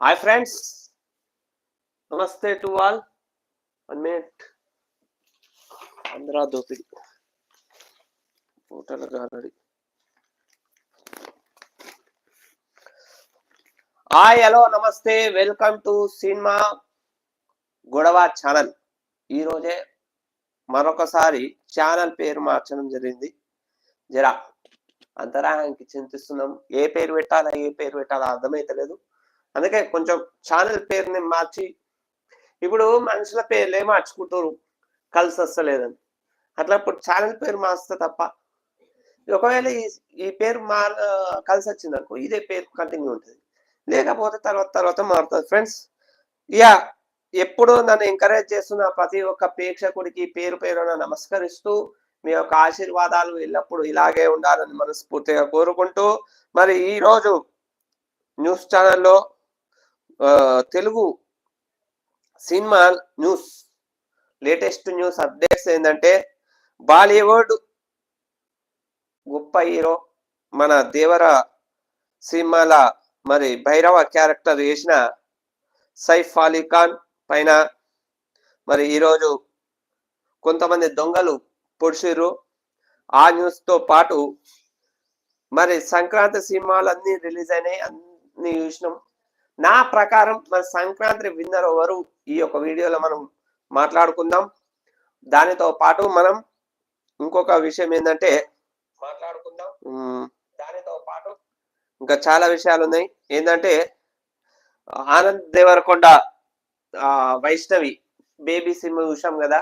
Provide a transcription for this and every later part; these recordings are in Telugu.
Hi friends namaste to all one minute అందరా దోపిడి హోటల్ గారడి hi hello namaste welcome to cinema గొడవ ఛానల్ ఈరోజే మరొకసారి ఛానల్ పేరు మార్చడం జరిగింది. జరా అంతరాయానికి చింతిస్తున్నాం. ఏ పేరు పెట్టాలా ఏ పేరు పెట్టాలా అర్థమైతలేదు. అందుకే కొంచెం ఛానల్ పేరుని మార్చి ఇప్పుడు మనుషుల పేర్లే మార్చుకుంటారు కలిసి వస్తలేదని. అట్లా ఇప్పుడు ఛానల్ పేరు మార్స్తే తప్ప ఒకవేళ ఈ ఈ పేరు మార్ కలిసి వచ్చింది అనుకో ఇదే పేరు కంటిన్యూ ఉంటుంది. లేకపోతే తర్వాత తర్వాత మారుతుంది. ఫ్రెండ్స్ యా ఎప్పుడు నన్ను ఎంకరేజ్ చేస్తున్న ప్రతి ఒక్క ప్రేక్షకుడికి పేరు పేరున నమస్కరిస్తూ మీ యొక్క ఆశీర్వాదాలు ఎల్లప్పుడూ ఇలాగే ఉండాలని మనస్ఫూర్తిగా కోరుకుంటూ మరి ఈరోజు న్యూస్ ఛానల్లో Telugu cinema news latest news updates ఏంటంటే బాలీవుడ్ గొప్ప హీరో మన దేవర సినిమాల మరి భైరవ క్యారెక్టర్ వేసిన సైఫ్ అలీ ఖాన్ పైన మరి ఈరోజు కొంతమంది దొంగలు పొడిచిర్రు ఆ న్యూస్తో పాటు మరి సంక్రాంతి సినిమాలన్నీ రిలీజ్ అయినాయి అన్ని చూసినాం. నా ప్రకారం మన సంక్రాంతి విన్నర్ ఎవరు? ఈ యొక్క వీడియోలో మనం మాట్లాడుకుందాం. దానితో పాటు మనం ఇంకొక విషయం ఏంటంటే మాట్లాడుకుందాం. దానితో పాటు ఇంకా చాలా విషయాలు ఉన్నాయి. ఏంటంటే ఆనంద్ దేవరకొండ వైష్ణవి బేబీ సినిమా చూసాం కదా?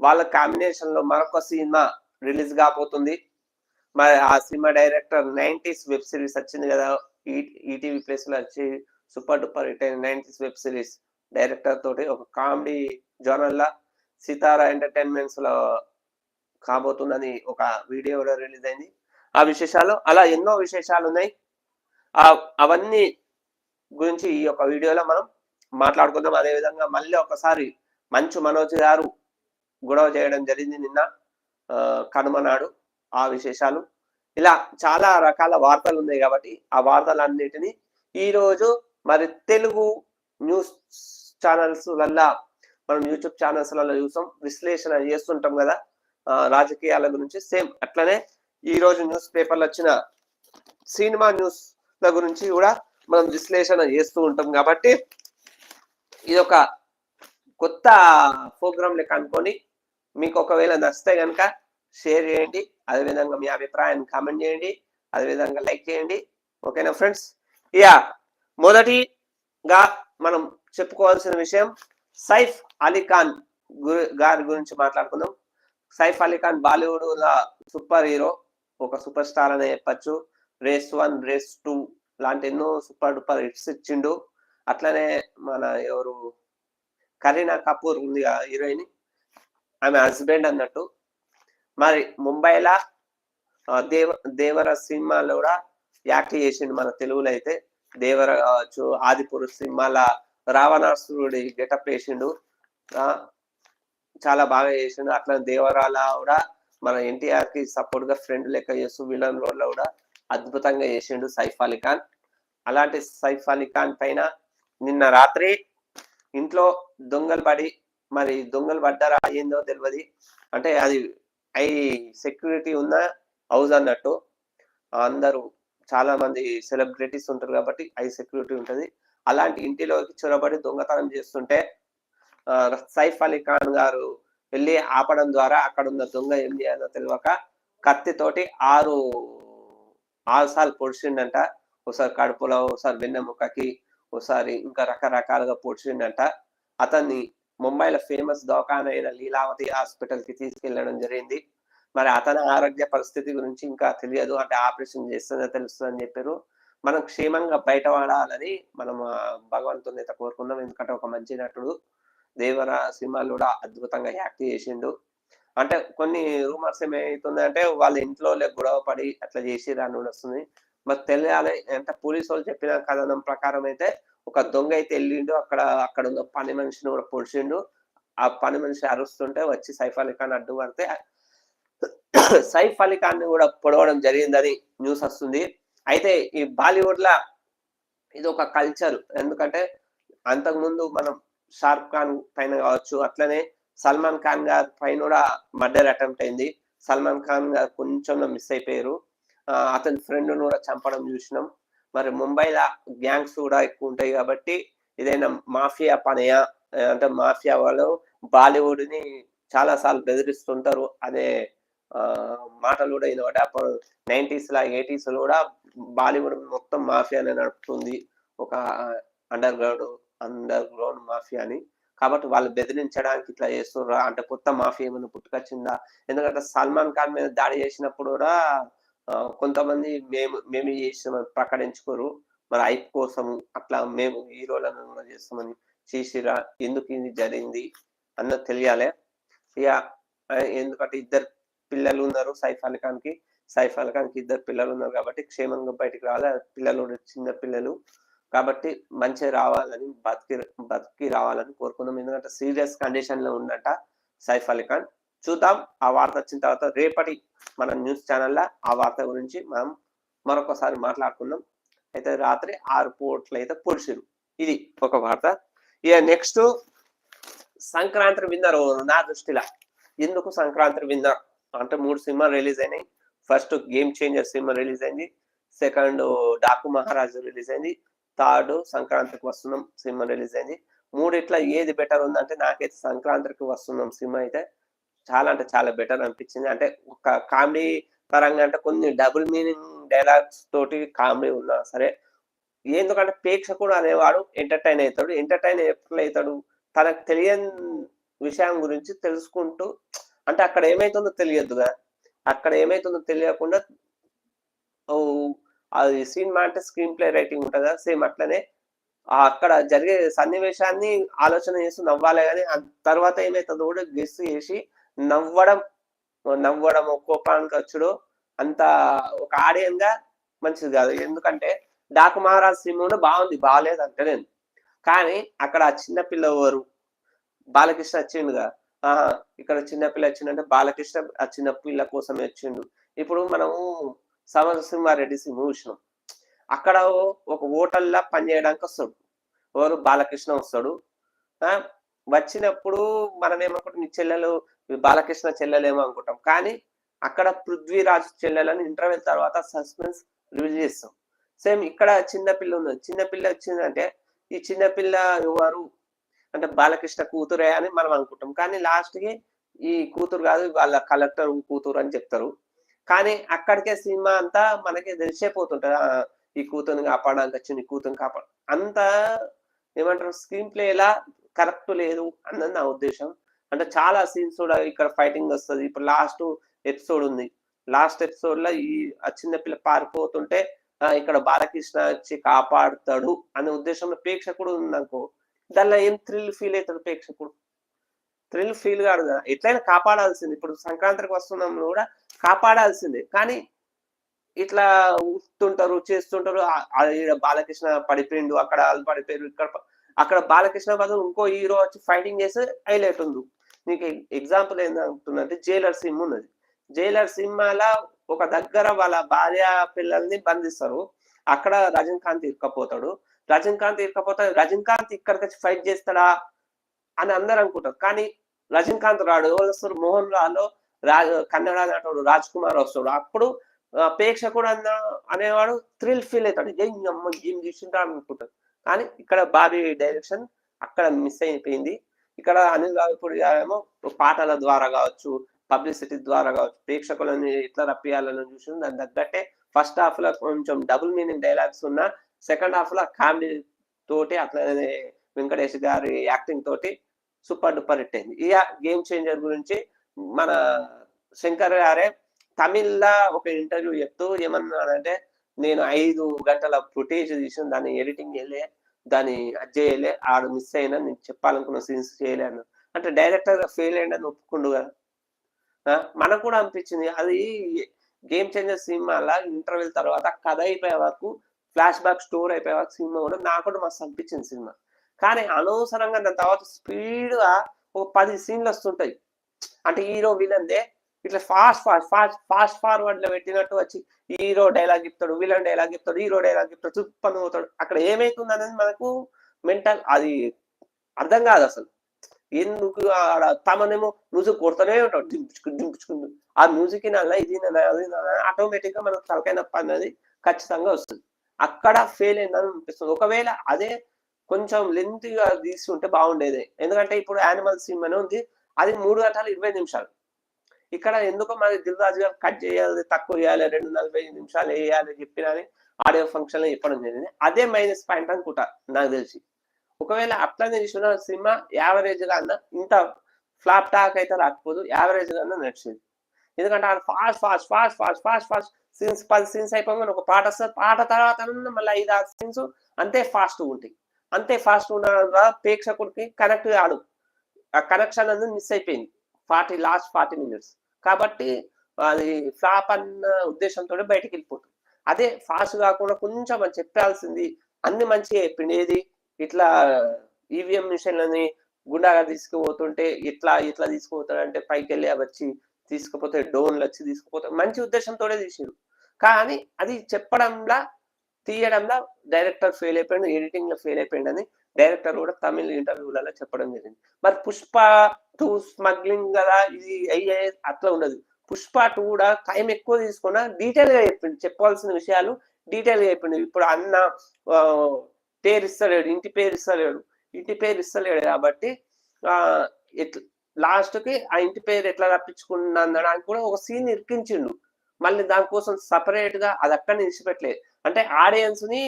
వాళ్ళ కాంబినేషన్లో మరొక సినిమా రిలీజ్ కాబోతుంది. మరి ఆ cinema director nineties web series వచ్చింది కదా? ఈటీవీ ప్లేస్లో వచ్చి సూపర్ డూపర్ హిట్ అయిన నైన్టీస్ వెబ్ సిరీస్ డైరెక్టర్ తోటి ఒక కామెడీ జోనల్ లా సితారా ఎంటర్టైన్మెంట్స్లో కాబోతుందని ఒక వీడియో కూడా రిలీజ్ అయింది. ఆ విశేషాలు అలా ఎన్నో విశేషాలు ఉన్నాయి. ఆ అవన్నీ గురించి ఈ యొక్క వీడియోలో మనం మాట్లాడుకుందాం. అదే విధంగా మళ్ళీ ఒకసారి మంచు మనోజ్ గారు గొడవ చేయడం జరిగింది నిన్న ఆ, కనుమ నాడు. ఆ విశేషాలు ఇలా చాలా రకాల వార్తలు ఉన్నాయి కాబట్టి ఆ వార్తలన్నిటినీ ఈ రోజు మరి తెలుగు న్యూస్ ఛానల్స్ వల్ల మనం యూట్యూబ్ ఛానల్స్లలో చూసాం విశ్లేషణ చేస్తుంటాం కదా రాజకీయాల గురించి సేమ్ అట్లనే ఈ రోజు న్యూస్ పేపర్లు వచ్చిన సినిమా న్యూస్ ల గురించి కూడా మనం విశ్లేషణ చేస్తూ ఉంటాం కాబట్టి ఇది ఒక కొత్త ప్రోగ్రామ్ లెక్క అనుకొని మీకు ఒకవేళ నచ్చితే కనుక షేర్ చేయండి అదేవిధంగా మీ అభిప్రాయాన్ని కామెంట్ చేయండి అదేవిధంగా లైక్ చేయండి. ఓకేనా ఫ్రెండ్స్? యా! మొదటిగా మనం చెప్పుకోవాల్సిన విషయం సైఫ్ అలీ ఖాన్ గురి గారి గురించి మాట్లాడుకుందాం. Saif Ali Khan Bollywood super hero ఒక సూపర్ స్టార్ అనే చెప్పచ్చు. రేస్ వన్ రేస్ టూ లాంటి ఎన్నో సూపర్ డూపర్ హిట్స్ ఇచ్చిండు. అట్లనే మన ఎవరు కరీనా కపూర్ ఉంది హీరోయిన్. ఆమె హస్బెండ్ అన్నట్టు. మరి ముంబైలా దేవ దేవర సినిమాలో కూడా యాక్ట్ చేసిండు మన తెలుగులో అయితే. దేవర కావచ్చు ఆదిపురుష్ సినిమాల రావణాసురుడి గెటప్ వేసిండు. చాలా బాగా చేసిండు. అట్లా దేవరాల కూడా మన ఎన్టీఆర్కి సపోర్ట్గా ఫ్రెండ్ లెక్క చేస్తూ విలన్ రోల్లో కూడా అద్భుతంగా చేసిండు సైఫ్ అలీ ఖాన్. అలాంటి సైఫ్ అలీ ఖాన్ పైన నిన్న రాత్రి ఇంట్లో దొంగలు పడి మరి దొంగలు పడ్డారా ఏందో తెలియదు అంటే అది ఐ సెక్యూరిటీ ఉన్న హౌస్ అన్నట్టు అందరూ చాలా మంది సెలబ్రిటీస్ ఉంటారు కాబట్టి ఐ సెక్యూరిటీ ఉంటుంది. అలాంటి ఇంటిలోకి చొరబడి దొంగతనం చేస్తుంటే సైఫ్ అలీ ఖాన్ గారు వెళ్ళి ఆపడం ద్వారా అక్కడ ఉన్న దొంగ ఏం చేయాలో తెలియక కత్తితోటి ఆరు ఆరు సార్లు పొడిచిండంట. ఒకసారి కడుపులో ఒకసారి వెన్నెముకకి ఒకసారి ఇంకా రకరకాలుగా పొడిచిండంట. అతన్ని ముంబైలో ఫేమస్ దవాఖాన అయిన లీలావతి హాస్పిటల్కి తీసుకెళ్ళడం జరిగింది. మరి అతని ఆరోగ్య పరిస్థితి గురించి ఇంకా తెలియదు. అంటే ఆపరేషన్ చేస్తుందో తెలుస్తుందని చెప్పారు. మనం క్షేమంగా బయటపడాలని మనం భగవంతుని అయితే కోరుకుందాం. ఎందుకంటే ఒక మంచి నటుడు దేవర సినిమాలు కూడా అద్భుతంగా యాక్ట్ చేసిండు. అంటే కొన్ని రూమర్స్ ఏమవుతుందంటే వాళ్ళ ఇంట్లో గొడవ పడి అట్లా చేసి రాని వస్తుంది. మరి తెలియాలి. అంటే పోలీసు వాళ్ళు చెప్పిన కథనం ప్రకారం అయితే ఒక దొంగ అయితే వెళ్ళిండు. అక్కడ అక్కడ ఉన్న పని మనిషిని కూడా పొడిచిండు. ఆ పని మనిషి అరుస్తుంటే వచ్చి సైఫ్ అలీ ఖాన్ అడ్డు పడితే సైఫ్ అలీ ఖాన్ని కూడా పొడవడం జరిగిందని న్యూస్ వస్తుంది. అయితే ఈ బాలీవుడ్ లా ఇది ఒక కల్చర్. ఎందుకంటే అంతకుముందు మనం షారుఖ్ ఖాన్ పైన కావచ్చు అట్లనే సల్మాన్ ఖాన్ గారి పైన కూడా మర్డర్ అటెంప్ట్ అయింది. సల్మాన్ ఖాన్ గారు కొంచెం మిస్ అయిపోయారు. అతని ఫ్రెండ్ కూడా చంపడం చూసినాం. మరి ముంబైలో గ్యాంగ్స్ కూడా ఎక్కువ ఉంటాయి కాబట్టి ఇదైనా మాఫియా పనయా? అంటే మాఫియా వాళ్ళు బాలీవుడ్ని చాలాసార్లు చాలా సార్లు బెదిరిస్తుంటారు అనే మాటలు కూడా ఇదొకటి అప్పుడు నైన్టీస్ లా ఎయిటీస్లో కూడా బాలీవుడ్ మొత్తం మాఫియానే నడుపుతుంది. ఒక అండర్ గ్రౌండ్ అండర్ గ్రౌండ్ మాఫియాని. కాబట్టి వాళ్ళు బెదిరించడానికి ఇట్లా చేస్తుర్రా? అంటే కొత్త మాఫియా ఏమైనా పుట్టుకొచ్చిందా? ఎందుకంటే సల్మాన్ ఖాన్ మీద దాడి చేసినప్పుడు కూడా కొంతమంది మేము మేము చేసినామని ప్రకటించుకోరు. మరి ఐప్ కోసం అట్లా మేము హీరోలను కూడా చేస్తామని చేసిరా ఎందుకు ఇది జరిగింది? అన్నది తెలియాలి. ఇక ఎందుకంటే ఇద్దరు పిల్లలు ఉన్నారు సైఫ్ అలీ ఖాన్కి సైఫ్ అలీ ఖాన్కి ఇద్దరు పిల్లలు ఉన్నారు కాబట్టి క్షేమంగా బయటికి రావాలి పిల్లలు చిన్న పిల్లలు. కాబట్టి మంచిగా రావాలని బతికి బతికి రావాలని కోరుకుందాం. ఎందుకంటే సీరియస్ కండిషన్లో ఉన్నట సైఫ్ అలీ ఖాన్. చూద్దాం. ఆ వార్త వచ్చిన తర్వాత రేపటి మన న్యూస్ ఛానల్లో ఆ వార్త గురించి మనం మరొకసారి మాట్లాడుకుందాం. అయితే రాత్రి ఆరు పూట్లు అయితే పొడిచిరు. ఇది ఒక వార్త. ఇక నెక్స్ట్ సంక్రాంతి విన్నర్ నా దృష్టిలో. ఎందుకు సంక్రాంతి విన్నర్? అంటే మూడు సినిమా రిలీజ్ అయినాయి. First game changer cinema release అయింది. సెకండ్ డాకు మహారాజు రిలీజ్ అయింది. థర్డ్ సంక్రాంతికి వస్తున్నాం సినిమా రిలీజ్ అయింది. మూడిట్లా ఏది బెటర్ ఉందంటే నాకైతే సంక్రాంతికి వస్తున్నాం సినిమా అయితే. చాలా అంటే చాలా బెటర్ అనిపించింది. అంటే ఒక కామెడీ పరంగా అంటే కొన్ని డబుల్ మీనింగ్ డైలాగ్స్ తోటి కామెడీ ఉన్నా సరే ఎందుకంటే ప్రేక్షకుడు అనేవాడు ఎంటర్టైన్ అవుతాడు. ఎంటర్టైన్ ఎప్పుడు అవుతాడు తనకు తెలియని విషయం గురించి తెలుసుకుంటూ అంటే అక్కడ ఏమైతుందో తెలియదుగా అక్కడ ఏమైతుందో తెలియకుండా అది సినిమా అంటే స్క్రీన్ ప్లే రైటింగ్ ఉంటుందా? సేమ్ అట్లనే అక్కడ జరిగే సన్నివేశాన్ని ఆలోచన చేస్తూ నవ్వాలి కానీ తర్వాత ఏమైతుందో కూడా గెస్ చేసి నవ్వడం నవ్వడం కోపానికి వచ్చుడు అంత ఒక ఆడియన్గా మంచిది కాదు. ఎందుకంటే డాకు మహారాజ్ సినిమా కూడా బాగుంది బాగాలేదు అంటే నేను కానీ అక్కడ ఆ చిన్న పిల్లవారు బాలకృష్ణ వచ్చిండుగా. ఆహా ఇక్కడ చిన్నపిల్ల వచ్చిందంటే బాలకృష్ణ ఆ చిన్న పిల్ల కోసమే వచ్చిండు. ఇప్పుడు మనము సమరసింహారెడ్డి సినిమా చూసినాం. అక్కడ ఒక హోటల్లా పనిచేయడానికి వస్తాడు. ఎవరు? బాలకృష్ణ వస్తాడు. ఆ వచ్చినప్పుడు మనం ఏమనుకుంటాం నీ చెల్లెలు బాలకృష్ణ చెల్లెలేమో అనుకుంటాం. కానీ అక్కడ పృథ్వీరాజ్ చెల్లెలని ఇంటర్వెల్ తర్వాత సస్పెన్స్ రివీల్ చేస్తాం. సేమ్ ఇక్కడ చిన్నపిల్ల ఉంది. చిన్నపిల్ల వచ్చిందంటే ఈ చిన్నపిల్ల ఎవరు? అంటే బాలకృష్ణ కూతురే అని మనం అనుకుంటాం. కానీ లాస్ట్కి ఈ కూతురు కాదు వాళ్ళ కలెక్టర్ కూతురు అని చెప్తారు. కానీ అక్కడికే సినిమా అంతా మనకి తెలిసిపోతుంటది ఈ కూతురుని కాపాడడానికి వచ్చింది ఈ కూతురుని కాపాడు అంత ఏమంటారు స్క్రీన్ ప్లే ఎలా కరెక్ట్ లేదు అన్నది నా ఉద్దేశం. అంటే చాలా సీన్స్ కూడా ఇక్కడ ఫైటింగ్ వస్తుంది. ఇప్పుడు లాస్ట్ ఎపిసోడ్ ఉంది. లాస్ట్ ఎపిసోడ్లో ఈ చిన్నపిల్ల చిన్న పిల్ల పారిపోతుంటే ఇక్కడ బాలకృష్ణ వచ్చి కాపాడుతాడు అనే ఉద్దేశంలో ప్రేక్షకుడు ఉందనుకో దానిలో ఏం థ్రిల్ ఫీల్ అవుతాడు ప్రేక్షకుడు? థ్రిల్ ఫీల్ కాదు కదా. ఎట్లయినా కాపాడాల్సింది. ఇప్పుడు సంక్రాంతికి వస్తున్నాం కూడా కాపాడాల్సిందే. కానీ ఇట్లా ఉస్తుంటారు చేస్తుంటారు. బాలకృష్ణ పడిపోయిండు అక్కడ వాళ్ళు పడిపోయారు ఇక్కడ అక్కడ బాలకృష్ణ బదులు ఇంకో హీరో వచ్చి ఫైటింగ్ చేస్తే హైలైట్ ఉంది. నీకు ఎగ్జాంపుల్ ఏంటంటే జైలర్ సినిమా ఉన్నది. జైలర్ సినిమాలో ఒక దగ్గర వాళ్ళ భార్య పిల్లల్ని బంధిస్తారు. అక్కడ రజనీకాంత్ ఇరుక్కపోతాడు. రజనీకాంత్ ఇకపోతే రజనీకాంత్ ఇక్కడికి వచ్చి ఫైట్ చేస్తాడా అని అందరు అనుకుంటారు. కానీ రజనీకాంత్ రాడు ఎవరు వస్తారు? మోహన్ లాల్లో రాజ్ కన్నడ నటుడు రాజ్ కుమార్ వస్తాడు. అప్పుడు ప్రేక్షకుడు అన్న అనేవాడు థ్రిల్ ఫీల్ అవుతాడు. ఏం అమ్మ ఏం చూసింటాడు అనుకుంటాడు కానీ ఇక్కడ భారీ డైరెక్షన్ అక్కడ మిస్ అయిపోయింది. ఇక్కడ అనిల్ రావిపూడి గారేమో పాటల ద్వారా కావచ్చు పబ్లిసిటీ ద్వారా కావచ్చు ప్రేక్షకులని ఎట్లా రప్పియాలని చూసి దాని తగ్గట్టే ఫస్ట్ హాఫ్లో కొంచెం డబుల్ మీనింగ్ డైలాగ్స్ ఉన్న సెకండ్ హాఫ్లో కామెడీ తోటి అట్లనే వెంకటేష్ గారి యాక్టింగ్ తోటి సూపర్ డూపర్ హిట్ అయింది. ఈ గేమ్ చేంజర్ గురించి మన శంకర్ గారే తమిళ్ళో ఒక ఇంటర్వ్యూ చెప్తూ ఏమన్నాడంటే నేను ఐదు గంటల ఫుటేజ్ తీసిన దాన్ని ఎడిటింగ్ చేయలే దాన్ని అది చేయలే ఆడు మిస్ అయినా నేను చెప్పాలనుకున్న సీన్స్ చేయలే అన్న అంటే డైరెక్టర్ ఫెయిల్ అయ్యిందని ఒప్పుకుండు కదా. మనకు కూడా అనిపించింది. అది గేమ్ చేంజర్ సినిమాలా ఇంటర్వెల్ తర్వాత కథ అయిపోయే వరకు ఫ్లాష్ బ్యాక్ స్టోర్ అయిపోయే సినిమా కూడా నాకు కూడా మస్తు అనిపించింది సినిమా. కానీ అనవసరంగా దాని తర్వాత స్పీడ్గా ఒక పది సీన్లు వస్తుంటాయి. అంటే హీరో విలన్దే ఇట్లా ఫాస్ట్ ఫాస్ట్ ఫాస్ట్ ఫాస్ట్ ఫార్వర్డ్లో పెట్టినట్టు వచ్చి హీరో డైలాగ్ చెప్తాడు విలన్ డైలాగ్ చెప్తాడు హీరో డైలాగ్ చెప్తాడు చుప్పని పోతాడు. అక్కడ ఏమైతుంది అనేది మనకు మెంటల్ అది అర్థం కాదు అసలు. ఎందుకు ఆడ తమనేమో మ్యూజిక్ కొడుతూనే ఉంటాడు. దింపుచుకుని దింపుచుకుంటూ ఆ మ్యూజిక్ ఇది ఆటోమేటిక్గా మనకు తలకైన పని అనేది ఖచ్చితంగా వస్తుంది. అక్కడ ఫెయిల్ అయిందని అనిపిస్తుంది. ఒకవేళ అదే కొంచెం లెంత్గా తీసుకుంటే బాగుండేది. ఎందుకంటే ఇప్పుడు యానిమల్ సినిమా ఉంది. అది మూడు గంటలు ఇరవై నిమిషాలు. ఇక్కడ ఎందుకో మరి దిల్ రాజు గారు కట్ చేయాలి తక్కువ చేయాలి రెండు నలభై ఐదు నిమిషాలు వేయాలి చెప్పినని ఆడియో ఫంక్షన్లో చెప్పడం జరిగింది. అదే మైనస్ పాయింట్ అనుకుంటా నాకు తెలిసి. ఒకవేళ అట్లనే చూసిన సినిమా యావరేజ్గా అన్న ఇంత ఫ్లాప్ టాక్ అయితే రాకపోదు. యావరేజ్గా అన్న నడిచింది. ఎందుకంటే ఆడ fast fast fast fast fast fast scenes పది సీన్స్ అయిపోగానే ఒక పాట వస్తుంది. పాట తర్వాత మళ్ళీ ఐదు ఆరు సీన్స్ అంతే ఫాస్ట్ ఉంటాయి. అంతే ఫాస్ట్ ఉన్న ప్రేక్షకుడికి కనెక్ట్ కాదు. ఆ కనెక్షన్ అనేది మిస్ అయిపోయింది. ఫార్టీ లాస్ట్ ఫార్టీ మినిట్స్ కాబట్టి అది ఫ్లాప్ అన్న ఉద్దేశంతో బయటకు వెళ్ళిపోతుంది. అదే ఫాస్ట్ కాకుండా కొంచెం మనం చెప్పాల్సింది అన్ని మంచిగా చెప్పింది ఏది ఇట్లా ఈవీఎం మిషన్లని గుండాగా తీసుకుపోతుంటే ఇట్లా ఇట్లా తీసుకుపోతాడంటే పైకి వెళ్ళి అవి వచ్చి తీసుకుపోతే డోన్లు వచ్చి తీసుకుపోతాడు. మంచి ఉద్దేశంతోనే తీసిరు కానీ అది చెప్పడంలా తీయడంలా డైరెక్టర్ ఫెయిల్ అయిపోయింది ఎడిటింగ్లో ఫెయిల్ అయిపోయింది అని డైరెక్టర్ కూడా తమిళ ఇంటర్వ్యూలలో చెప్పడం జరిగింది. మరి పుష్ప టూ స్మగ్లింగ్ కదా ఇది అయ్యే అట్లా ఉండదు. పుష్ప టూ కూడా టైం ఎక్కువ తీసుకున్నా డీటెయిల్గా చెప్పింది చెప్పాల్సిన విషయాలు డీటెయిల్గా చెప్పింది ఇప్పుడు అన్న పేరు ఇస్తలేడు ఇంటి పేరు ఇస్తలేడు ఇంటి పేరు ఇస్తలేడు కాబట్టి ఆ లాస్ట్కి ఆ ఇంటి పేరు ఎట్లా రప్పించుకున్నాడానికి కూడా ఒక సీన్ ఇరికించిండు. మళ్ళీ దానికోసం సపరేట్గా అది అక్కడ నిలిచిపెట్టలేదు. అంటే ఆడియన్స్ని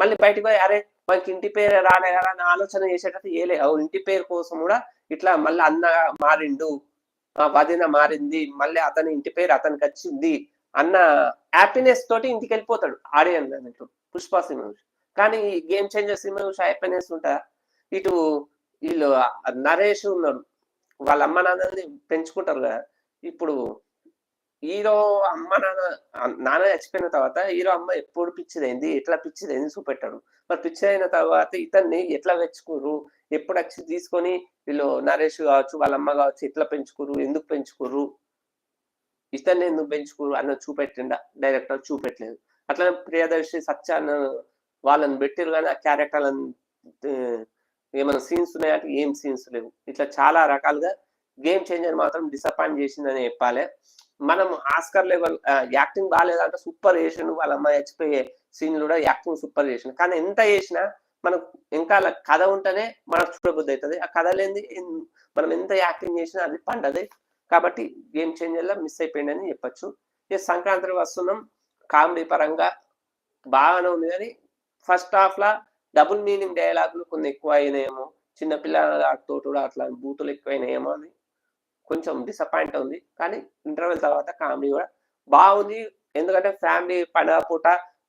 మళ్ళీ బయటకు పోయి అరే మనకి ఇంటి పేరు రాలే కదా అని ఆలోచన చేసేటట్టు ఏలే ఇంటి పేరు కోసం కూడా ఇట్లా మళ్ళీ అన్న మారిండు ఆ వదిన మారింది మళ్ళీ అతని ఇంటి పేరు అతనికి వచ్చింది అన్న హ్యాపీనెస్ తోటి ఇంటికి వెళ్ళిపోతాడు ఆడియన్స్ అన్నట్టు పుష్ప సినిమా కానీ గేమ్ చేంజర్ సినిమా చూసి హ్యాపీనెస్ ఉంటా? ఇటు వీళ్ళు నరేష్ ఉన్నాడు వాళ్ళ అమ్మ నాన్నని పెంచుకుంటారు కదా? ఇప్పుడు హీరో అమ్మ నాన్న నాన్న చచ్చిపోయిన తర్వాత హీరో అమ్మ ఎప్పుడు పిచ్చిదైంది ఎట్లా పిచ్చిదైంది చూపెట్టాడు. మరి పిచ్చిదైన తర్వాత ఇతన్ని ఎట్లా పెంచుకోరు ఎప్పుడు వచ్చి తీసుకొని వీళ్ళు నరేష్ కావచ్చు వాళ్ళ అమ్మ కావచ్చు ఎట్లా పెంచుకోరు ఎందుకు పెంచుకోరు ఇతన్ని ఎందుకు పెంచుకోరు అన్న చూపెట్టిండ? డైరెక్టర్ చూపెట్టలేదు. అట్లనే ప్రియదర్శి సత్యాన్న వాళ్ళని పెట్టారు కానీ ఆ క్యారెక్టర్లను ఏమైనా సీన్స్ ఉన్నాయంటే ఏం సీన్స్ లేవు. ఇట్లా చాలా రకాలుగా గేమ్ చేంజర్ మాత్రం డిసప్పాయింట్ చేసిందని చెప్పాలి. మనం ఆస్కర్ లెవెల్ యాక్టింగ్ బాగాలేదంటే సూపర్ చేసిండు వాళ్ళ అమ్మాయి చచ్చిపోయే సీన్లు కూడా యాక్టింగ్ సూపర్ చేసిండు. కానీ ఎంత చేసినా మనకు ఇంకా అలా కథ ఉంటేనే మనకు చూడబుద్ధి అవుతుంది. ఆ కథ లేనిది మనం ఎంత యాక్టింగ్ చేసినా అది పండదు. కాబట్టి గేమ్ చేంజర్లో మిస్ అయిపోయిందని చెప్పొచ్చు. ఇక సంక్రాంతి వస్తున్నాం. కామెడీ పరంగా బాగానే ఉంది కానీ ఫస్ట్ హాఫ్ లా డబుల్ మీనింగ్ డైలాగులు కొన్ని ఎక్కువ అయినాయేమో. చిన్నపిల్లలతో కూడా అట్లా బూతులు ఎక్కువైనాయేమో అని. కొంచెం డిసప్పాయింట్ ఉంది. కానీ ఇంటర్వెల్ తర్వాత కామెడీ కూడా బాగుంది. ఎందుకంటే ఫ్యామిలీ పండగ పూట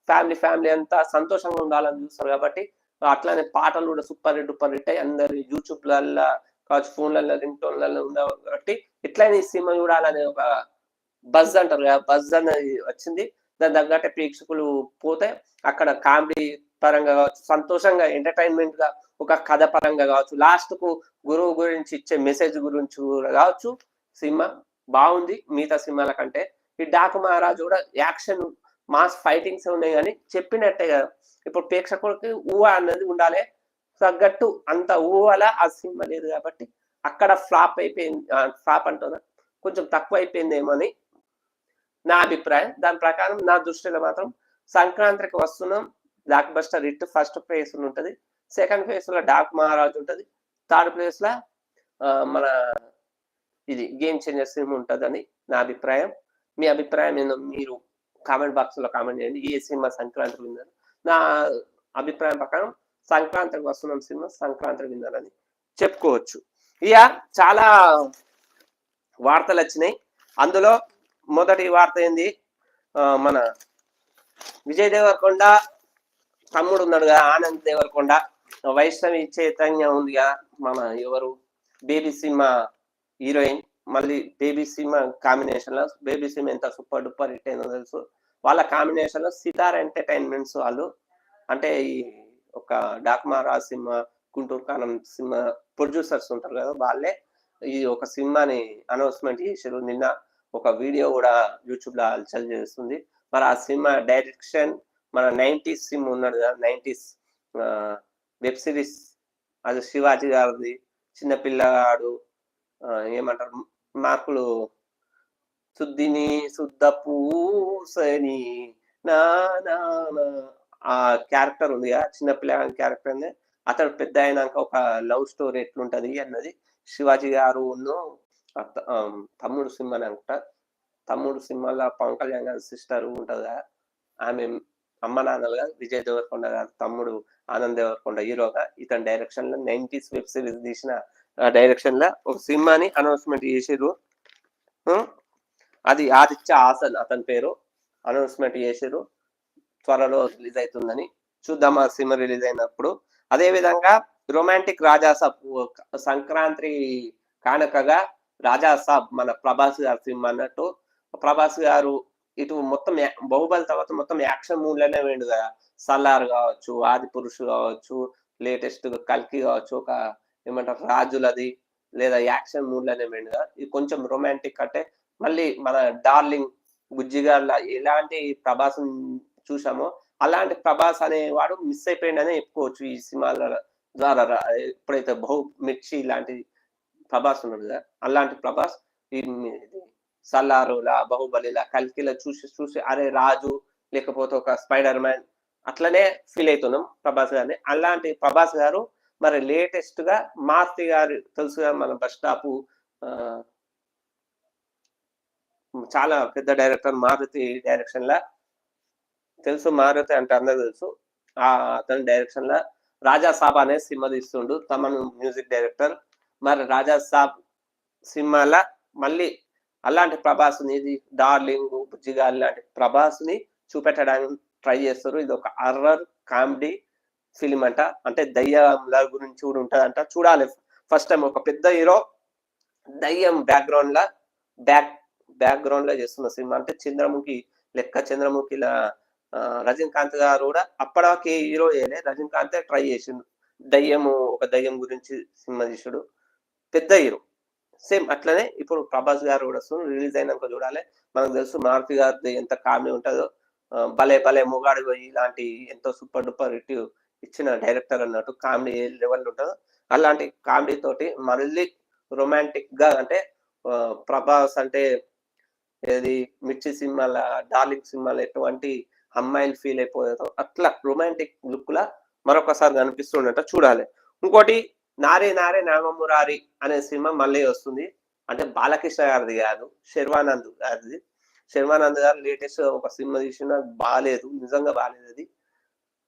ఫ్యామిలీ ఫ్యామిలీ అంతా సంతోషంగా ఉండాలని చూస్తారు కాబట్టి అట్లానే పాటలు కూడా సూపర్ డూపర్ సూపర్ హిట్ అయ్యి అందరి యూట్యూబ్లల్లో కావచ్చు ఫోన్లలో రింగ్ టోన్లలో ఉండవు కాబట్టి ఎట్లయినా ఈ సినిమా చూడాలనే ఒక బజ్ అంటారు కదా బజ్ అనేది వచ్చింది. దాని తగ్గట్టే ప్రేక్షకులు పోతే అక్కడ కామెడీ పరంగా కావచ్చు సంతోషంగా ఎంటర్టైన్మెంట్గా ఒక కథ పరంగా కావచ్చు లాస్ట్కు గురువు గురించి ఇచ్చే మెసేజ్ గురించి కూడా కావచ్చు సినిమా బాగుంది మిగతా సినిమాల కంటే. ఈ డాకు మహారాజు కూడా యాక్షన్ మాస్ ఫైటింగ్స్ ఉన్నాయి కానీ చెప్పినట్టే కదా. ఇప్పుడు ప్రేక్షకులకి ఊహ అన్నది ఉండాలి. తగ్గట్టు అంత ఊహల ఆ సినిమా లేదు కాబట్టి అక్కడ ఫ్లాప్ అయిపోయింది ఫ్లాప్ అంటున్నా కొంచెం తక్కువ అయిపోయిందేమో అని నా అభిప్రాయం. దాని ప్రకారం నా దృష్టిలో మాత్రం సంక్రాంతికి వస్తున్నాం. Blockbuster hit first place ఉంటది. సెకండ్ ప్లేస్లో డాక్ మహారాజ్ ఉంటుంది. థర్డ్ ప్లేస్లో మన ఇది గేమ్ చేంజర్ సినిమా ఉంటుందని నా అభిప్రాయం. మీ అభిప్రాయం ఏందో మీరు కామెంట్ బాక్స్లో కామెంట్ చేయండి. ఏ సినిమా సంక్రాంతి విన్నారు? నా అభిప్రాయం ప్రకారం సంక్రాంతికి వస్తున్నాం సినిమా సంక్రాంతి విన్నారని చెప్పుకోవచ్చు. ఇక చాలా వార్తలు వచ్చినాయి. అందులో మొదటి వార్త ఏంది? మన విజయ్ దేవరకొండ తమ్ముడు ఉన్నాడు కదా ఆనంద్ దేవరకొండ. వైష్ణవి చైతన్య ఉంది మన ఎవరు? బేబీ సినిమా హీరోయిన్ మళ్ళీ బేబీ సినిమా కాంబినేషన్లో బేబీ సినిమా ఎంత సూపర్ డూపర్ హిట్ అయిందో తెలుసు. వాళ్ళ కాంబినేషన్లో సితార్ ఎంటర్టైన్మెంట్స్ వాళ్ళు అంటే ఈ ఒక డాక్మారా cinema Guntur Kaaram cinema producers ఉంటారు కదా వాళ్ళే ఈ ఒక సినిమాని అనౌన్స్మెంట్ చేశారు. నిన్న ఒక వీడియో కూడా యూట్యూబ్లో హల్చల్ చేస్తుంది. మరి ఆ సినిమా డైరెక్షన్ మన నైన్టీస్ సిమ్ ఉన్నాడు కదా నైన్టీస్ వెబ్ సిరీస్. అది శివాజీ గారిది. చిన్నపిల్లగాడు ఏమంటారు మార్కులు. శుద్ధిని శుద్ధ పూసని నా నా. ఆ క్యారెక్టర్ ఉంది కదా చిన్న క్యారెక్టర్ ఉంది అతడు పెద్ద అయినాక ఒక లవ్ స్టోరీ ఎట్లుంటది అన్నది శివాజీ గారు తమ్ముడు సినిమా అని అనుకుంటా. తమ్ముడు సినిమాలో పవన్ కళ్యాణ్ గారి సిస్టర్ ఉంటది ఆమె అమ్మ నాన్నలుగా విజయ్ దేవరకొండ గారు తమ్ముడు ఆనంద్ దేవరకొండ హీరోగా ఇతని డైరెక్షన్లో నైన్టీస్ వెబ్ సిరీస్ తీసిన డైరెక్షన్లో ఒక సినిమాని అనౌన్స్మెంట్ చేసిర్రు. అది ఆదిత్య ఆసన్ అతని పేరు. అనౌన్స్మెంట్ చేసిర్రు. త్వరలో రిలీజ్ అవుతుందని చూద్దాం ఆ సినిమా రిలీజ్ అయినప్పుడు. అదే విధంగా రొమాంటిక్ రాజాసాబ్ సంక్రాంతి కానుకగా రాజాసాబ్ మన ప్రభాస్ గారి సినిమా అన్నట్టు. ప్రభాస్ గారు ఇటు మొత్తం బాహుబలి తర్వాత మొత్తం యాక్షన్ మూడ్లోనే వేయండు కదా. సల్లార్ కావచ్చు ఆది పురుషు కావచ్చు లేటెస్ట్ కల్కి కావచ్చు ఒక ఏమంటారు రాజులది లేదా యాక్షన్ మూడ్లోనే వేయండు కదా. ఇది కొంచెం రొమాంటిక్ అంటే మళ్ళీ మన డార్లింగ్ గుజ్జిగాళ్ళ ఎలాంటి ప్రభాస్ చూసామో అలాంటి ప్రభాస్ అనేవాడు మిస్ అయిపోయిండనే చెప్పుకోవచ్చు ఈ సినిమాల ద్వారా ఎప్పుడైతే బహు మిర్చి ఇలాంటి ప్రభాస్ ఉన్నాడు కదా అలాంటి ప్రభాస్ ఈ ఇది సల్లారులా బాహుబలిలా కల్కిలా చూసి చూసి అరే రాజు లేకపోతే ఒక స్పైడర్ మ్యాన్ అట్లనే ఫీల్ అవుతున్నాం ప్రభాస్ గారిని. అలాంటి ప్రభాస్ గారు మరి లేటెస్ట్గా మారుతి గారు తెలుసుగా మన బస్ స్టాప్ చాలా పెద్ద డైరెక్టర్ మారుతి డైరెక్షన్ లా తెలుసు మారుతి అంటే అందరూ తెలుసు. ఆ అతని డైరెక్షన్ లా రాజా సాబ్ అనే సినిమా తీస్తుండు తమన్ మ్యూజిక్ డైరెక్టర్. మరి రాజా సాబ్ సినిమాల మళ్ళీ అలాంటి ప్రభాస్ ఇది డార్లింగ్ బుజ్జిగాలి లాంటి ప్రభాస్ని చూపెట్టడానికి ట్రై చేస్తారు. ఇది ఒక అర్రర్ కామెడీ ఫిలిం అంట. అంటే దయ్యంల గురించి కూడా ఉంటుందంట. చూడాలి. ఫస్ట్ టైం ఒక పెద్ద హీరో దయ్యం బ్యాక్గ్రౌండ్ లా బ్యాక్ బ్యాక్గ్రౌండ్లో చేస్తున్న సినిమా. అంటే చంద్రముఖి లెక్క చంద్రముఖిల రజనీకాంత్ గారు కూడా అప్పటికి హీరో వేయలే రజనీకాంత్ ట్రై చేసిండు. దయ్యము ఒక దయ్యం గురించి సినిమా తీసుడు. పెద్ద హీరో. సేమ్ అట్లనే ఇప్పుడు ప్రభాస్ గారు కూడా వస్తుంది రిలీజ్ అయినాక చూడాలి. మనకు తెలుసు మారుతి గారిది ఎంత కామెడీ ఉంటుందో. భలే భలే మొగాడు పోయి ఇలాంటి ఎంతో సూపర్ డూపర్ హిట్ ఇచ్చిన డైరెక్టర్ అన్నట్టు కామెడీ ఏ లెవెల్ ఉంటుందో. అలాంటి కామెడీ తోటి మళ్ళీ రొమాంటిక్గా అంటే ప్రభాస్ అంటే ఏది మిర్చి సినిమాల డార్లింగ్ సినిమాల ఎటువంటి అమ్మాయిలు ఫీల్ అయిపోయేదో అట్లా రొమాంటిక్ లుక్ లా మరొకసారి కనిపిస్తుండట చూడాలి. ఇంకోటి నారే నారే నామమురారి అనే సినిమా మళ్ళీ వస్తుంది. అంటే బాలకృష్ణ గారిది కాదు శర్వానంద్ గారిది. శర్వానంద్ గారు లేటెస్ట్ ఒక సినిమా తీసిన బాగాలేదు నిజంగా బాగాలేదు అది.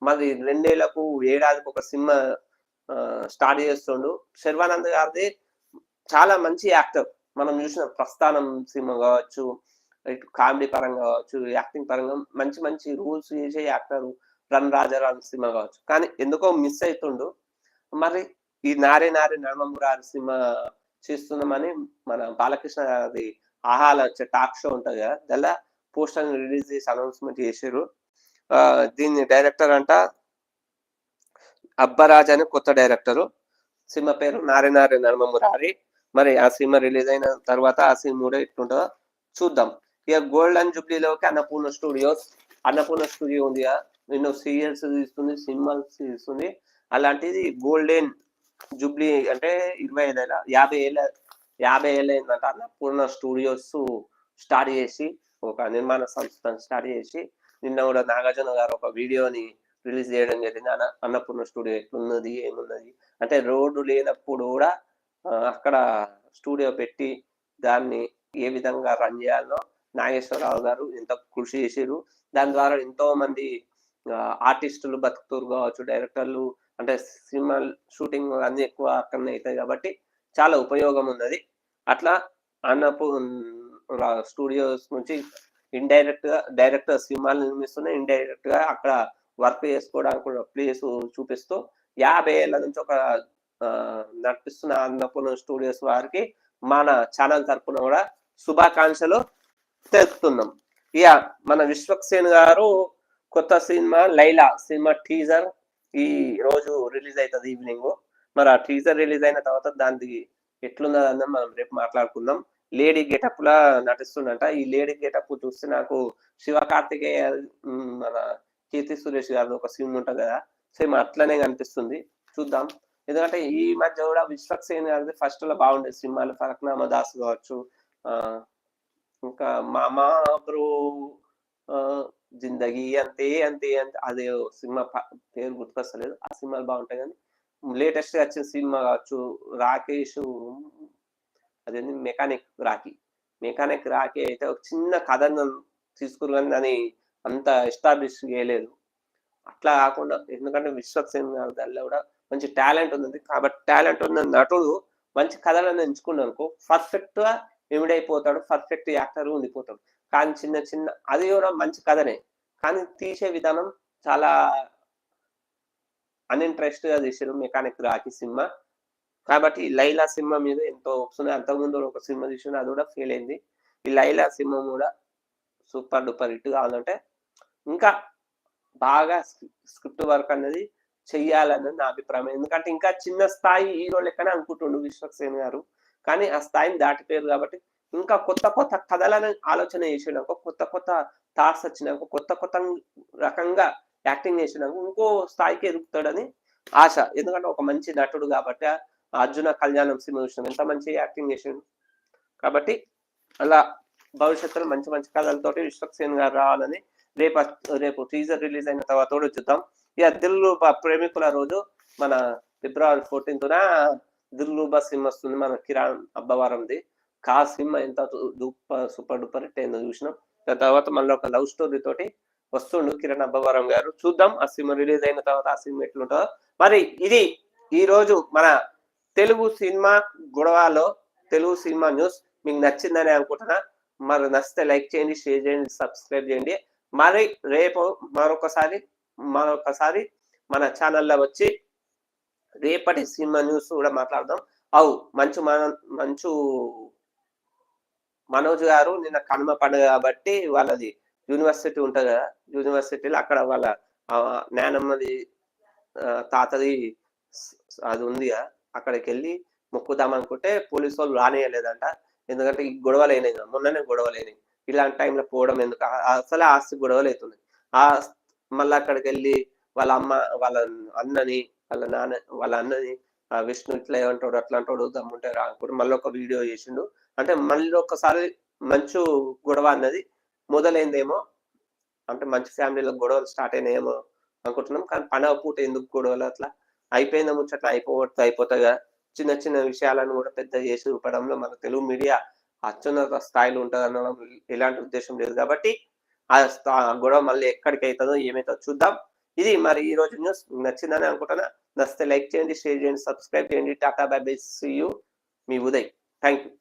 మరి రెండేళ్ళకు ఏడాదికి ఒక సినిమా స్టార్ట్ చేస్తుండు. శర్వానంద్ గారిది చాలా మంచి యాక్టర్. మనం చూసిన ప్రస్థానం సినిమా కావచ్చు ఇటు కామెడీ పరంగా కావచ్చు యాక్టింగ్ పరంగా మంచి మంచి రూల్స్ చేసే యాక్టర్ రన్ రాజారాం సినిమా కావచ్చు. కానీ ఎందుకో మిస్ అవుతుండు మరి ఈ నారే నారే నడమమురారి సినిమా చేస్తున్నామని మన బాలకృష్ణ గారి ఆహాల టాక్ షో ఉంటది కదా దానిలో పోస్టర్ రిలీజ్ చేసి అనౌన్స్మెంట్ చేశారు. ఆ, దీన్ని డైరెక్టర్ అంట అబ్బరాజ్ అని కొత్త డైరెక్టర్ సినిమా పేరు నారే నారే నడమమురారి మరి ఆ సినిమా రిలీజ్ అయిన తర్వాత ఆ సినిమా కూడా ఎట్లుంటుందో చూద్దాం. ఇక గోల్డ్ అండ్ జూబ్లీలోకి అన్నపూర్ణ స్టూడియోస్ అన్నపూర్ణ స్టూడియో ఉంది కదా ఎన్నో సీరియల్స్ తీస్తుంది సినిమాలు తీస్తుంది. అలాంటిది గోల్డెన్ జూబ్లీ అంటే ఇరవై ఐదేళ్ళ యాభై ఏళ్ళ యాభై ఏళ్ళ ఏంటంటే అన్నపూర్ణ స్టూడియోస్ స్టార్ట్ చేసి ఒక నిర్మాణ సంస్థను స్టార్ట్ చేసి నిన్న కూడా నాగార్జున గారు ఒక వీడియోని రిలీజ్ చేయడం జరిగింది. అన్న అన్నపూర్ణ స్టూడియో ఎట్లున్నది ఏమున్నది? అంటే రోడ్డు లేనప్పుడు కూడా అక్కడ స్టూడియో పెట్టి దాన్ని ఏ విధంగా రన్ చేయాలో నాగేశ్వరరావు గారు ఎంత కృషి చేసారు దాని ద్వారా ఎంతో మంది ఆర్టిస్టులు బతుకుతూరు కావచ్చు డైరెక్టర్లు అంటే సినిమా షూటింగ్ అన్ని ఎక్కువ అక్కడనే అవుతాయి కాబట్టి చాలా ఉపయోగం ఉన్నది. అట్లా అన్నపు స్టూడియోస్ నుంచి ఇండైరెక్ట్గా డైరెక్టర్ సినిమాలు నిర్మిస్తున్నాయి ఇండైరెక్ట్గా అక్కడ వర్క్ చేసుకోవడానికి కూడా ప్లేస్ చూపిస్తూ యాభై ఏళ్ళ నుంచి ఒక నడిపిస్తున్న అన్నపూర్ణ స్టూడియోస్ వారికి మన ఛానల్ తరఫున కూడా శుభాకాంక్షలు తెలుపుతున్నాం. ఇక మన విశ్వక్సేన్ గారు కొత్త సినిమా లైలా సినిమా టీజర్ ఈ రోజు రిలీజ్ అవుతుంది ఈవినింగ్. మరి ఆ టీజర్ రిలీజ్ అయిన తర్వాత దానికి ఎట్లున్నది మనం రేపు మాట్లాడుకుందాం. లేడీ గెటప్ లా నటిస్తుందంట ఈ లేడీ గెటప్ చూస్తే నాకు శివ కార్తికేయ మన కీర్తి సురేష్ గారి ఒక సిమ్ ఉంటుంది కదా. సేమ్ అట్లనే కనిపిస్తుంది. చూద్దాం. ఎందుకంటే ఈ మధ్య కూడా విశ్వక్సేన్ గారిది ఫస్ట్లో బాగుండేది సినిమాలు. ఫరక్నామా దాస్ కావచ్చు ఆ ఇంకా మామా బ్రో ఆ, జిందగీ అంతే అంతే అంతే. అదే సినిమా పేరు గుర్తుకొస్తలేదు. ఆ సినిమాలు బాగుంటాయి కానీ లేటెస్ట్గా వచ్చిన సినిమా కావచ్చు రాకేష్ అదేంటి మెకానిక్ రాఖీ మెకానిక్ రాఖీ అయితే ఒక చిన్న కథను తీసుకుని కానీ దాన్ని అంత ఎస్టాబ్లిష్ చేయలేదు. అట్లా కాకుండా ఎందుకంటే విశ్వక్సేన్ గారి దానిలో కూడా మంచి టాలెంట్ ఉంది కాబట్టి టాలెంట్ ఉన్న నటుడు మంచి కథలను ఎంచుకున్నాను అనుకో పర్ఫెక్ట్గా ఎమిడైపోతాడు పర్ఫెక్ట్ యాక్టర్ ఉండిపోతాడు. కానీ చిన్న చిన్న అది కూడా మంచి కథనే. కానీ తీసే విధానం చాలా అన్ఇంట్రెస్ట్గా తీసారు మెకానిక్ రాకి సినిమా. కాబట్టి లైలా సినిమా మీద ఎంతో వస్తుంది అంతకుముందు ఒక సినిమా తీసిన అది కూడా ఫెయిల్ అయింది. ఈ లైలా సినిమా కూడా సూపర్ డూపర్ హిట్ కావాలంటే ఇంకా బాగా స్క్రిప్ట్ వర్క్ అనేది చెయ్యాలన్నది నా అభిప్రాయం. ఎందుకంటే ఇంకా చిన్న స్థాయి హీరో లెక్కనే అనుకుంటుండు విశ్వక్సేన్ గారు. కానీ ఆ స్థాయిని దాటిపోయారు కాబట్టి ఇంకా కొత్త కొత్త కథలను ఆలోచన చేసినాక కొత్త కొత్త థాట్స్ వచ్చినాక కొత్త కొత్త రకంగా యాక్టింగ్ చేసినాక ఇంకో స్థాయికి ఎదుగుతాడని ఆశ. ఎందుకంటే ఒక మంచి నటుడు కాబట్టి అర్జున కళ్యాణం సినిమా చూసినాం. ఎంత మంచి యాక్టింగ్ చేసిండు. కాబట్టి అలా భవిష్యత్తులో మంచి మంచి కథలతోటి విశ్వక్సేన్ గారు రావాలని రేపు రేపు టీజర్ రిలీజ్ అయిన తర్వాత కూడా చూద్దాం. ఇక దిల్రూబ ప్రేమికుల రోజు మన ఫిబ్రవరి ఫోర్టీన్త్న దిల్రూబ సినిమా వస్తుంది మన కిరాణ్ అబ్బవారంది. కా సినిమా ఎంత డూపర్ సూపర్ డూపర్ హిట్ అయిందో చూసినాం. దాని తర్వాత మళ్ళీ ఒక లవ్ స్టోరీ తోటి వస్తుండు కిరణ్ అబ్బవరం గారు. చూద్దాం ఆ సినిమా రిలీజ్ అయిన తర్వాత ఆ సినిమా ఎట్లుంటుందో. మరి ఇది ఈ రోజు మన తెలుగు సినిమా గొడవలో తెలుగు సినిమా న్యూస్ మీకు నచ్చిందని అనుకుంటున్నా. మరి నచ్చితే లైక్ చేయండి షేర్ చేయండి సబ్స్క్రైబ్ చేయండి. మరి రేపు మరొకసారి మరొకసారి మన ఛానల్లో వచ్చి రేపటి సినిమా న్యూస్ కూడా మాట్లాడదాం. అవు మంచు మన మంచు మనోజ్ గారు నిన్న కనుమ పండుగ కాబట్టి వాళ్ళది యూనివర్సిటీ ఉంటుంది కదా యూనివర్సిటీలో అక్కడ వాళ్ళ నానమ్మది తాతది అది ఉంది అక్కడికి వెళ్ళి మొక్కుదాం అనుకుంటే పోలీసు వాళ్ళు రానియలేదంట ఎందుకంటే ఈ గొడవలు అయినాయి మొన్ననే గొడవలు అయినాయి. ఇలాంటి టైంలో పోవడం ఎందుకు? అసలే ఆస్తి గొడవలు అవుతున్నాయి. ఆ మళ్ళీ అక్కడికి వెళ్ళి వాళ్ళ అమ్మ వాళ్ళ అన్నని వాళ్ళ నాన్న వాళ్ళ అన్నని ఆ విష్ణు ఇట్లా ఏమంటాడు అట్లా అంటాడు దమ్ముంటే రా అనుకుంటే మళ్ళీ ఒక వీడియో చేసిండు. అంటే మళ్ళీ ఒకసారి మంచు గొడవ అన్నది మొదలైందేమో అంటే మంచి ఫ్యామిలీలో గొడవలు స్టార్ట్ అయినాయేమో అనుకుంటున్నాం. కానీ పండగ పూట ఎందుకు గొడవలు అట్లా? అయిపోయిందా ముచ్చట్లా? అయిపోవట్టు అయిపోతాగా? చిన్న చిన్న విషయాలను కూడా పెద్ద చేసి చూపడంలో మన తెలుగు మీడియా అత్యున్నత స్థాయిలో ఉంటుంది అనడం ఎలాంటి ఉద్దేశం లేదు. కాబట్టి ఆ ఆ గొడవ మళ్ళీ ఎక్కడికి అవుతుందో ఏమవుతుందో చూద్దాం. ఇది మరి ఈ రోజు న్యూస్ నచ్చిందని అనుకుంటున్నా నచ్చితే లైక్ చేయండి షేర్ చేయండి సబ్స్క్రైబ్ చేయండి. Tata bye bye see you మీ ఉదయ్. Thank you